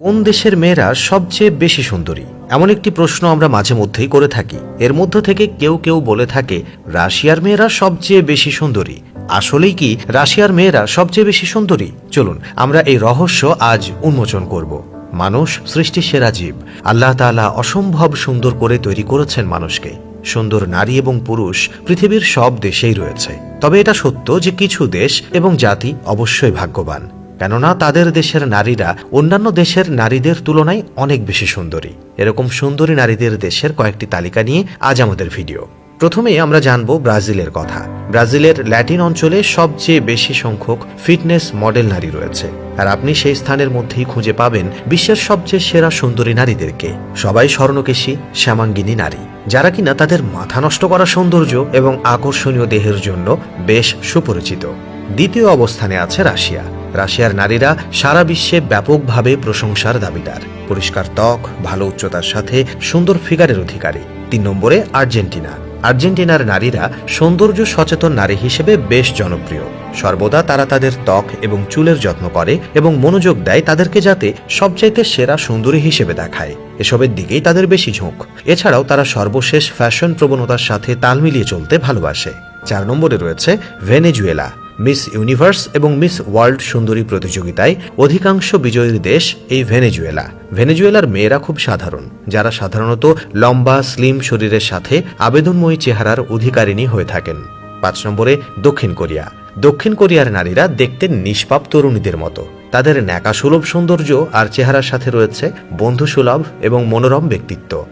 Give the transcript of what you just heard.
কোন দেশের মেয়েরা সবচেয়ে বেশি সুন্দরী? এমন একটি প্রশ্ন আমরা মাঝে মধ্যেই করে থাকি। এর মধ্য থেকে কেউ কেউ বলে থাকে, রাশিয়ার মেয়েরা সবচেয়ে বেশি সুন্দরী। আসলেই কি রাশিয়ার মেয়েরা সবচেয়ে বেশি সুন্দরী? চলুন, আমরা এই রহস্য আজ উন্মোচন করব। মানুষ সৃষ্টি সেরা জীব। আল্লাহ তালা অসম্ভব সুন্দর করে তৈরি করেছেন মানুষকে। সুন্দর নারী এবং পুরুষ পৃথিবীর সব দেশেই রয়েছে। তবে এটা সত্য যে কিছু দেশ এবং জাতি অবশ্যই ভাগ্যবান। কেননা তাদের দেশের নারীরা অন্যান্য দেশের নারীদের তুলনায় অনেক বেশি সুন্দরী। এরকম সুন্দরী নারীদের দেশের কয়েকটি তালিকা নিয়ে আজ আমাদের ভিডিও। প্রথমে আমরা জানব ব্রাজিলের কথা। ব্রাজিলের ল্যাটিন অঞ্চলে সবচেয়ে বেশি সংখ্যক ফিটনেস মডেল নারী রয়েছে। আর আপনি সেই স্থানের মধ্যেই খুঁজে পাবেন বিশ্বের সবচেয়ে সেরা সুন্দরী নারীদেরকে। সবাই স্বর্ণকেশী, শ্যামাঙ্গিনী নারী, যারা কিনা তাদের মাথা নষ্ট করা সৌন্দর্য এবং আকর্ষণীয় দেহের জন্য বেশ সুপরিচিত। দ্বিতীয় অবস্থানে আছে রাশিয়া। রাশিয়ার নারীরা সারা বিশ্বে ব্যাপকভাবে প্রশংসার দাবিদার। পরিষ্কার ত্বক, ভালো উচ্চতার সাথে সুন্দর ফিগারের অধিকারী। তিন নম্বরে আর্জেন্টিনা। আর্জেন্টিনার নারীরা সৌন্দর্য সচেতন নারী হিসেবে বেশ জনপ্রিয়। সর্বদা তারা তাদের ত্বক এবং চুলের যত্ন করে এবং মনোযোগ দেয় তাদেরকে যাতে সবচাইতে সেরা সুন্দরী হিসেবে দেখায়। এসবের দিকেই তাদের বেশি ঝোঁক। এছাড়াও তারা সর্বশেষ ফ্যাশন প্রবণতার সাথে তাল মিলিয়ে চলতে ভালোবাসে। চার নম্বরে রয়েছে ভেনেজুয়েলা। মিস ইউনিভার্স এবং মিস ওয়ার্ল্ড সুন্দরী প্রতিযোগিতায় অধিকাংশ বিজয়ীর দেশ এই ভেনেজুয়েলা। ভেনেজুয়েলার মেয়েরা খুব সাধারণ, যারা সাধারণত লম্বা, স্লিম শরীরের সাথে আবেদনময়ী চেহারার অধিকারিণী হয়ে থাকেন। পাঁচ নম্বরে, দক্ষিণ কোরিয়া। দক্ষিণ কোরিয়ার নারীরা দেখতে নিষ্পাপ তরুণীদের মতো। তাদের ন্যাকাসুলভ সৌন্দর্য আর চেহারার সাথে রয়েছে বন্ধুসুলভ এবং মনোরম ব্যক্তিত্ব।